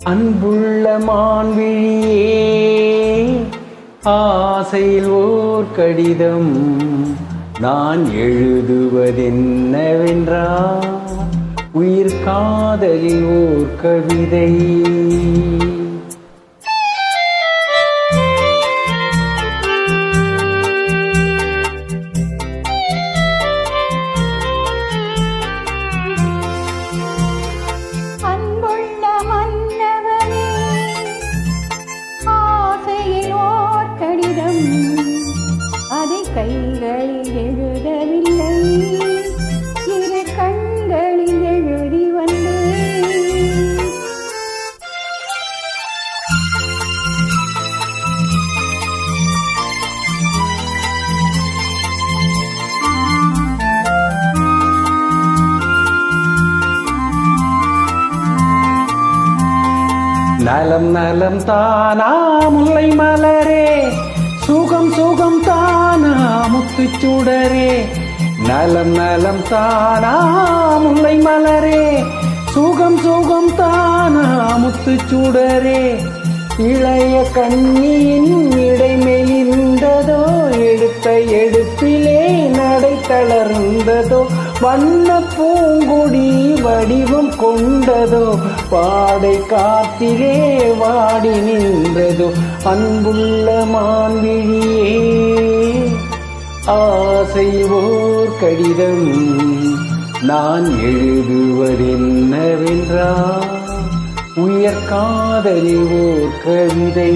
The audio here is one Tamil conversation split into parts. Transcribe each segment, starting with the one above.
அன்புள்ள மான்விழியே ஆசையில் ஓர் கடிதம் நான் எழுதுவதென்னவென்றால் உயிர் காதலில் ஓர் கவிதை. நலம் நலம் தானா முல்லை மலரே. சுகம் சுகம் தானா முத்துச்சுடரே நலம் நலம் தானா முல்லை மலரே. சுகம் சுகம் தானா முத்துச்சுடரே இளைய கண்ணியின் இடை மெலிந்ததோ எடுத்த எடு தளர்ந்ததோ வண்ண பூங்குடி வடிவம் கொண்டதோ பாடை காத்திலே வாடி நின்றதோ அன்புள்ள மான்விழியே ஆசை ஓர் கடிதம் நான் எழுதுவதென்னவென்றா உயர் காதலில் ஓர் கவிதை.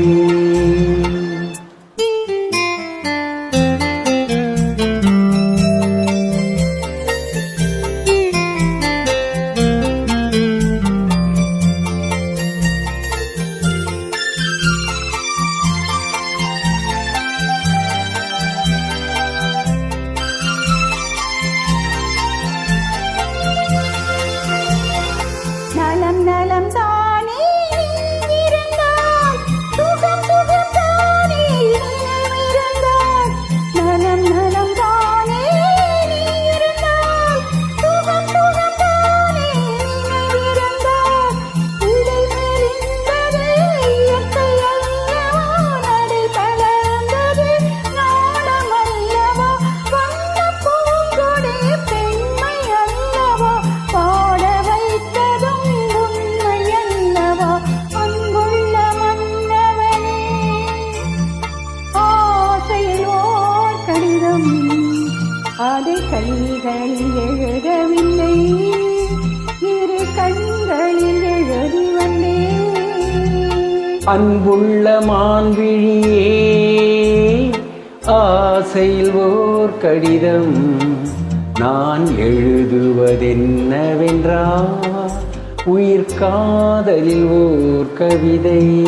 காதை கைகளில் எழுதவில்லை. இரு கண்களில் எழுதி வந்தே. அன்புள்ள மான்விழியே ஆசையில் ஓர் கடிதம். நான் எழுதுவதென்னவென்றா உயிர் காதலில் ஓர் கவிதை.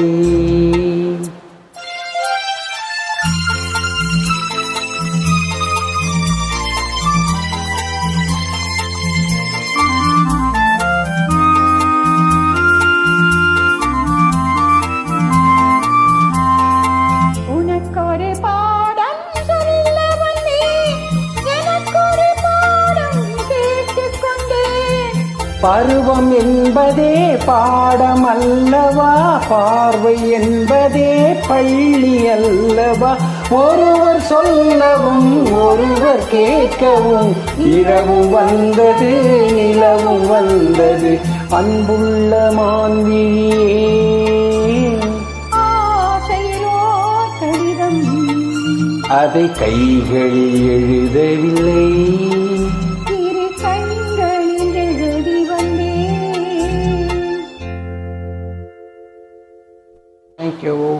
பருவம் என்பதே பாடம் அல்லவா பார்வை என்பதே பள்ளி அல்லவா? ஒருவர் சொல்லவும் ஒருவர் கேட்கவும் இரவும் வந்தது நிலவும் வந்தது அன்புள்ள கடிதம். அதை கைகளில் எழுதவில்லை. कि वो